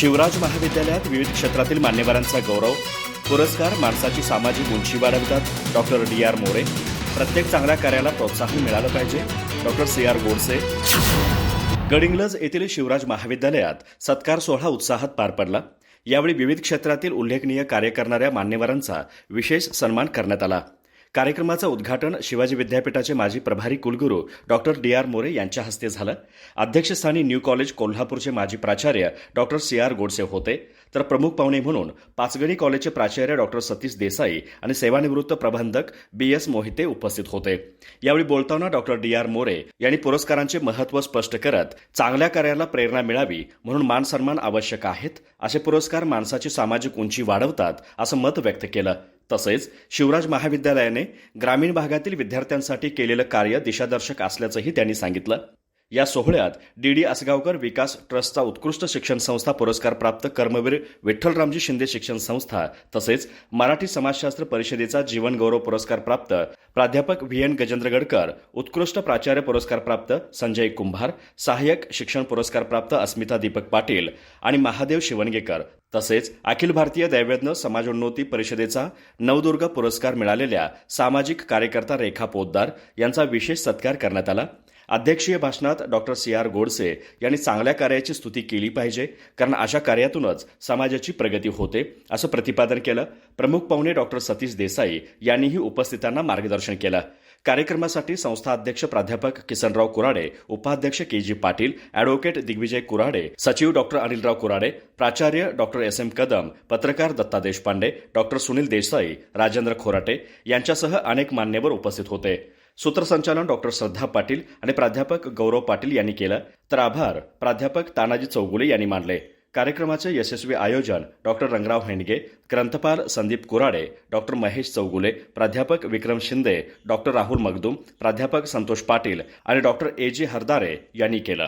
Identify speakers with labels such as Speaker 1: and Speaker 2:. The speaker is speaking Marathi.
Speaker 1: शिवराज महाविद्यालयात विविध क्षेत्रातील मान्यवरांचा गौरव पुरस्कार माणसाची सामाजिक उंची वाढवतात. Doctor D. आर. मोरे प्रत्येक चांगल्या कार्याला प्रोत्साहन मिळालं पाहिजे. Doctor C. R. Godse. Gadhinglaj येथील शिवराज महाविद्यालयात सत्कार सोहळा उत्साहात पार पडला. यावेळी विविध क्षेत्रातील उल्लेखनीय कार्य करणाऱ्या मान्यवरांचा विशेष सन्मान करण्यात आला. कार्यक्रमाचं उद्घाटन शिवाजी विद्यापीठाचे माजी प्रभारी कुलगुरू डॉक्टर डी आर मोरे यांच्या हस्ते झालं. अध्यक्षस्थानी न्यू कॉलेज कोल्हापूरचे माजी प्राचार्य डॉक्टर सी आर गोडसे होते. तर प्रमुख पाहुणे म्हणून पाचगणी कॉलेजचे प्राचार्य डॉक्टर सतीश देसाई आणि सेवानिवृत्त प्रबंधक बी एस मोहिते उपस्थित होते. यावेळी बोलताना डॉक्टर डी आर मोरे यांनी पुरस्कारांचे महत्त्व स्पष्ट करत चांगल्या कार्याला प्रेरणा मिळावी म्हणून मान सन्मान आवश्यक आहेत असे पुरस्कार माणसाची सामाजिक उंची वाढवतात असं मत व्यक्त केलं. तसेच शिवराज महाविद्यालयाने ग्रामीण भागातील विद्यार्थ्यांसाठी केलेलं कार्य दिशादर्शक असल्याचंही त्यांनी सांगितलं. या सोहळ्यात डी डी आसगावकर विकास ट्रस्टचा उत्कृष्ट शिक्षण संस्था पुरस्कार प्राप्त कर्मवीर विठ्ठलरामजी शिंदे शिक्षण संस्था तसेच मराठी समाजशास्त्र परिषदेचा जीवन गौरव पुरस्कार प्राप्त प्राध्यापक व्ही एन गजेंद्रगडकर उत्कृष्ट प्राचार्य पुरस्कार प्राप्त संजय कुंभार सहाय्यक शिक्षण पुरस्कार प्राप्त अस्मिता दीपक पाटील आणि महादेव शिवणगेकर तसेच अखिल भारतीय दैवज्ञ समाजोन्नती परिषदेचा नवदुर्ग पुरस्कार मिळालेल्या सामाजिक कार्यकर्ता रेखा पोद्दार यांचा विशेष सत्कार करण्यात आला. अध्यक्षीय भाषणात डॉक्टर सी आर गोडसे यांनी चांगल्या कार्याची स्तुती केली पाहिजे कारण अशा कार्यातूनच समाजाची प्रगती होते असं प्रतिपादन केलं. प्रमुख पाहुणे डॉक्टर सतीश देसाई यांनीही उपस्थितांना मार्गदर्शन केलं. कार्यक्रमासाठी संस्था अध्यक्ष प्राध्यापक किसनराव कुराडे उपाध्यक्ष K G Patil advocate Digvijay Kurade सचिव डॉक्टर अनिलराव कुराडे प्राचार्य डॉक्टर एस एम कदम पत्रकार दत्ता देशपांडे डॉक्टर सुनील देसाई राजेंद्र खोराटे यांच्यासह अनेक मान्यवर उपस्थित होते. सूत्रसंचालन डॉक्टर श्रद्धा पाटील आणि प्राध्यापक गौरव पाटील यांनी केलं. तर आभार. प्राध्यापक तानाजी चौगुले यांनी मानले. कार्यक्रमाचे यशस्वी आयोजन डॉक्टर रंगराव हेंडगे ग्रंथपाल संदीप कुराडे डॉक्टर महेश चौगुले प्राध्यापक विक्रम शिंदे डॉक्टर राहुल मगदूम प्राध्यापक संतोष पाटील आणि डॉक्टर ए. जी. हरदारे यांनी केलं.